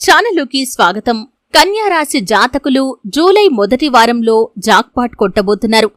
ఛానలుకి స్వాగతం. కన్యారాశి జాతకులు జూలై మొదటి వారంలో జాక్పాట్ కొట్టబోతున్నారు.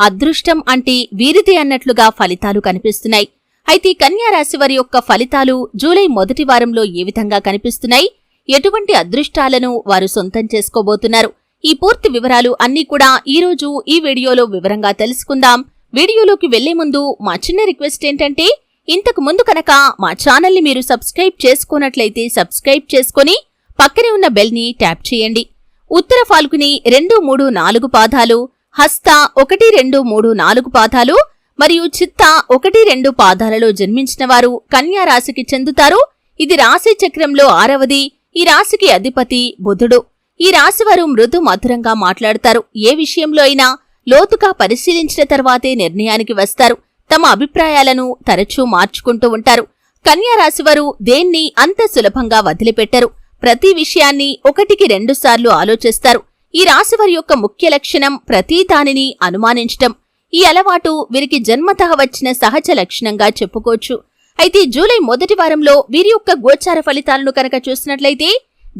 అదృష్టం అంటే వీరిదే అన్నట్లుగా ఫలితాలు కనిపిస్తున్నాయి. అయితే కన్యారాశి వారి యొక్క ఫలితాలు జూలై మొదటి వారంలో ఏ విధంగా కనిపిస్తున్నాయి? ఎటువంటి అదృష్టాలను వారు సొంతం చేసుకోబోతున్నారు? ఈ పూర్తి వివరాలు అన్నీ కూడా ఈ రోజు ఈ వీడియోలో వివరంగా తెలుసుకుందాం. వీడియోలోకి వెళ్ళే ముందు మా చిన్న రిక్వెస్ట్ ఏంటంటే ఇంతకు ముందు కనుక మా ఛానల్ని మీరు సబ్స్క్రైబ్ చేసుకున్నట్లయితే సబ్స్క్రైబ్ చేసుకొని పక్కనే ఉన్న బెల్ని ట్యాప్ చేయండి. ఉత్తర ఫాల్గుని రెండు మూడు నాలుగు పాదాలు హస్త ఒకటి రెండు మూడు నాలుగు పాదాలు మరియు చిత్త ఒకటి రెండు పాదాలలో జన్మించిన వారు కన్యా రాశికి చెందుతారు. ఇది రాశి చక్రంలో ఆరవది ఈ రాశికి అధిపతి బుధుడు. ఈ రాశివారు మృదు మధురంగా మాట్లాడతారు. ఏ విషయంలో అయినా లోతుగా పరిశీలించిన తర్వాతే నిర్ణయానికి వస్తారు. తమ అభిప్రాయాలను తరచూ మార్చుకుంటూ ఉంటారు. కన్యా రాశివారు దేన్ని అంత సులభంగా వదిలిపెట్టరు. ప్రతి విషయాన్ని ఒకటికి రెండుసార్లు ఆలోచిస్తారు. ఈ రాశివారి యొక్క ముఖ్య లక్షణం ప్రతి దానిని అనుమానించటం. ఈ అలవాటు వీరికి జన్మతః వచ్చిన సహజ లక్షణంగా చెప్పుకోవచ్చు. అయితే జూలై మొదటి వారంలో వీరి యొక్క గోచార ఫలితాలను కనుక చూసినట్లయితే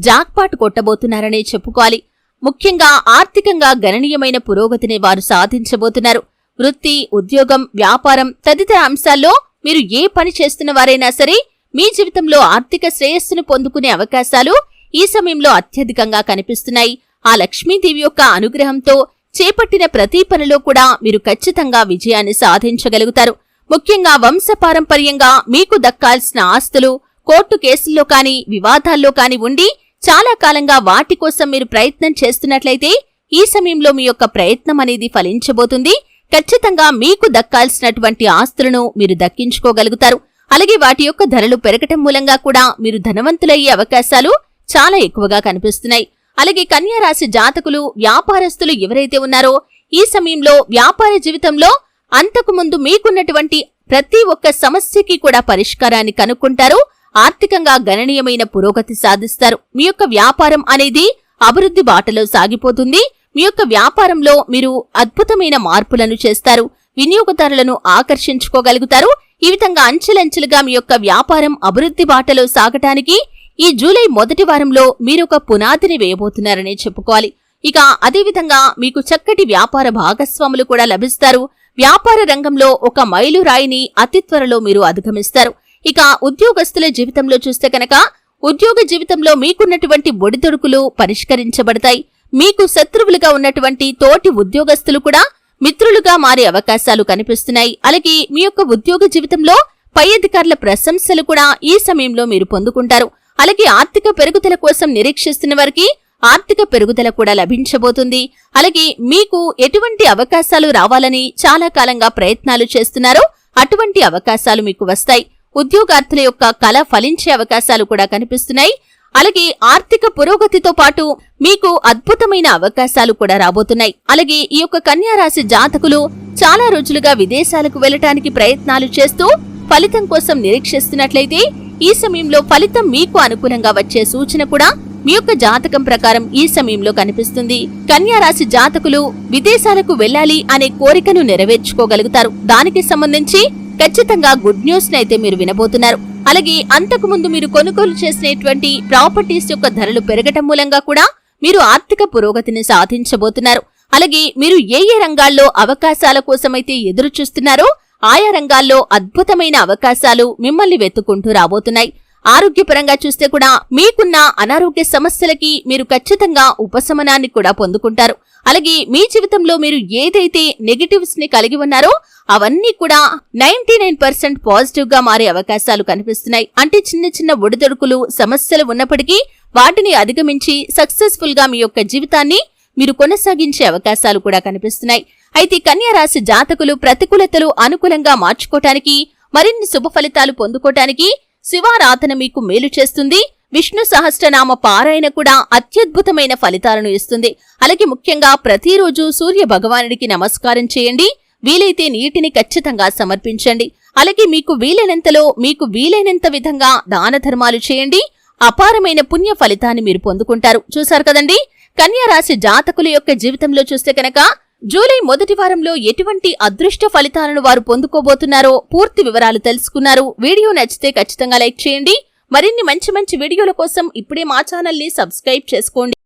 జాక్పాట్ కొట్టబోతున్నారనే చెప్పుకోవాలి. ముఖ్యంగా ఆర్థికంగా గణనీయమైన పురోగతిని వారు సాధించబోతున్నారు. వృత్తి ఉద్యోగం వ్యాపారం తదితర అంశాల్లో మీరు ఏ పని చేస్తున్న వారైనా సరే మీ జీవితంలో ఆర్థిక శ్రేయస్సును పొందుకునే అవకాశాలు ఈ సమయంలో అత్యధికంగా కనిపిస్తున్నాయి. ఆ లక్ష్మీదేవి యొక్క అనుగ్రహంతో చేపట్టిన ప్రతి పనిలో కూడా మీరు ఖచ్చితంగా విజయాన్ని సాధించగలుగుతారు. ముఖ్యంగా వంశపారంపర్యంగా మీకు దక్కాల్సిన ఆస్తులు కోర్టు కేసుల్లో కాని వివాదాల్లో కాని ఉండి చాలా కాలంగా వాటి కోసం మీరు ప్రయత్నం చేస్తున్నట్లయితే ఈ సమయంలో మీ యొక్క ప్రయత్నం అనేది ఫలించబోతుంది. ఖచ్చితంగా మీకు దక్కాల్సినటువంటి ఆస్తులను మీరు దక్కించుకోగలుగుతారు. అలాగే వాటి యొక్క ధరలు పెరగటం మూలంగా కూడా మీరు ధనవంతులయ్యే అవకాశాలు చాలా ఎక్కువగా కనిపిస్తున్నాయి. అలాగే కన్యారాశి జాతకులు వ్యాపారస్తులు ఎవరైతే ఉన్నారో ఈ సమయంలో వ్యాపార జీవితంలో అంతకుముందు మీకున్నటువంటి ప్రతి ఒక్క సమస్యకి కూడా పరిష్కారాన్ని కనుక్కుంటారు. ఆర్థికంగా గణనీయమైన పురోగతి సాధిస్తారు. మీ యొక్క వ్యాపారం అనేది అభివృద్ధి బాటలో సాగిపోతుంది. మీ యొక్క వ్యాపారంలో మీరు అద్భుతమైన మార్పులను చేస్తారు. వినియోగదారులను ఆకర్షించుకోగలుగుతారు. ఈ విధంగా అంచెలంచెలుగా మీ యొక్క వ్యాపారం అభివృద్ధి బాటలో సాగటానికి ఈ జూలై మొదటి వారంలో మీరొక పునాదిని వేయబోతున్నారనే చెప్పుకోవాలి. ఇక అదేవిధంగా మీకు చక్కటి వ్యాపార భాగస్వాములు కూడా లభిస్తారు. వ్యాపార రంగంలో ఒక మైలురాయిని అతి త్వరలో మీరు అధిగమిస్తారు. ఇక ఉద్యోగస్తుల జీవితంలో చూస్తే కనుక ఉద్యోగ జీవితంలో మీకున్నటువంటి ఒడిదొడుకులు పరిష్కరించబడతాయి. మీకు శత్రువులుగా ఉన్నటువంటి తోటి ఉద్యోగస్తులు కూడా మిత్రులుగా మారే అవకాశాలు కనిపిస్తున్నాయి. అలాగే మీ యొక్క ఉద్యోగ జీవితంలో పై అధికారుల ప్రశంసలు కూడా ఈ సమయంలో మీరు పొందుకుంటారు. అలాగే ఆర్థిక పెరుగుదల కోసం నిరీక్షిస్తున్న వారికి ఆర్థిక పెరుగుదల కూడా లభించబోతుంది. అలాగే మీకు ఎటువంటి అవకాశాలు రావాలని చాలా కాలంగా ప్రయత్నాలు చేస్తున్నారో. అటువంటి అవకాశాలు మీకు వస్తాయి. ఉద్యోగార్థుల యొక్క కళ ఫలించే అవకాశాలు కూడా కనిపిస్తున్నాయి. అలాగే ఆర్థిక పురోగతితో పాటు మీకు అద్భుతమైన అవకాశాలు కూడా రాబోతున్నాయి. అలాగే ఈ యొక్క కన్యారాశి జాతకులు చాలా రోజులుగా విదేశాలకు వెళ్ళటానికి ప్రయత్నాలు చేస్తూ ఫలితం కోసం నిరీక్షిస్తున్నట్లయితే ఈ సమయంలో ఫలితం మీకు అనుకూలంగా వచ్చే సూచన కూడా మీ యొక్క జాతకం ప్రకారం ఈ సమయంలో కనిపిస్తుంది. కన్యారాశి జాతకులు విదేశాలకు వెళ్ళాలి అనే కోరికను నెరవేర్చుకోగలుగుతారు. దానికి సంబంధించి ఖచ్చితంగా గుడ్ న్యూస్ అయితే మీరు వినబోతున్నారు. అలాగే అంతకు ముందు మీరు కొనుగోలు చేసినటువంటి ప్రాపర్టీస్ యొక్క ధరలు పెరగటం మూలంగా కూడా మీరు ఆర్థిక పురోగతిని సాధించబోతున్నారు. అలాగే మీరు ఏ ఏ రంగాల్లో అవకాశాల కోసమైతే ఎదురు చూస్తున్నారో ఆయా రంగాల్లో అద్భుతమైన అవకాశాలు మిమ్మల్ని వెతుక్కుంటూ రాబోతున్నాయి. ఆరోగ్యపరంగా చూస్తే కూడా మీకున్న అనారోగ్య సమస్యలకి మీరు ఖచ్చితంగా ఉపశమనాన్ని కూడా పొందుకుంటారు. అలాగే మీ జీవితంలో మీరు ఏదైతే నెగటివ్స్ని కలిగి ఉన్నారో అవన్నీ కూడా నైన్టీ నైన్ పర్సెంట్ పాజిటివ్గా మారే అవకాశాలు కనిపిస్తున్నాయి. అంటే చిన్న చిన్న ఒడిదొడుకులు సమస్యలు ఉన్నప్పటికీ వాటిని అధిగమించి సక్సెస్ఫుల్గా మీ యొక్క జీవితాన్ని మీరు కొనసాగించే అవకాశాలు కూడా కనిపిస్తున్నాయి. అయితే కన్యారాశి జాతకులు ప్రతికూలతలు అనుకూలంగా మార్చుకోవటానికి మరిన్ని శుభ ఫలితాలు పొందుకోవటానికి శివారాధన మీకు మేలు చేస్తుంది. విష్ణు సహస్రనామ పారాయణ కూడా అత్యద్భుతమైన ఫలితాలను ఇస్తుంది. అలాగే ముఖ్యంగా ప్రతిరోజు సూర్య భగవానుడికి నమస్కారం చేయండి. వీలైతే నీటిని ఖచ్చితంగా సమర్పించండి. అలాగే మీకు వీలైనంతలో మీకు వీలైనంత విధంగా దాన ధర్మాలు చేయండి. అపారమైన పుణ్య ఫలితాన్ని మీరు పొందుకుంటారు. చూశారు కదండి? కన్యారాశి జాతకుల యొక్క జీవితంలో చూస్తే కనుక జూలై మొదటి వారంలో ఎటువంటి అదృష్ట ఫలితాలను వారు పొందుకోబోతున్నారో పూర్తి వివరాలు తెలుసుకున్నారు. వీడియో నచ్చితే ఖచ్చితంగా లైక్ చేయండి. మరిన్ని మంచి మంచి వీడియోల కోసం ఇప్పుడే మా ఛానల్ని సబ్స్క్రైబ్ చేసుకోండి.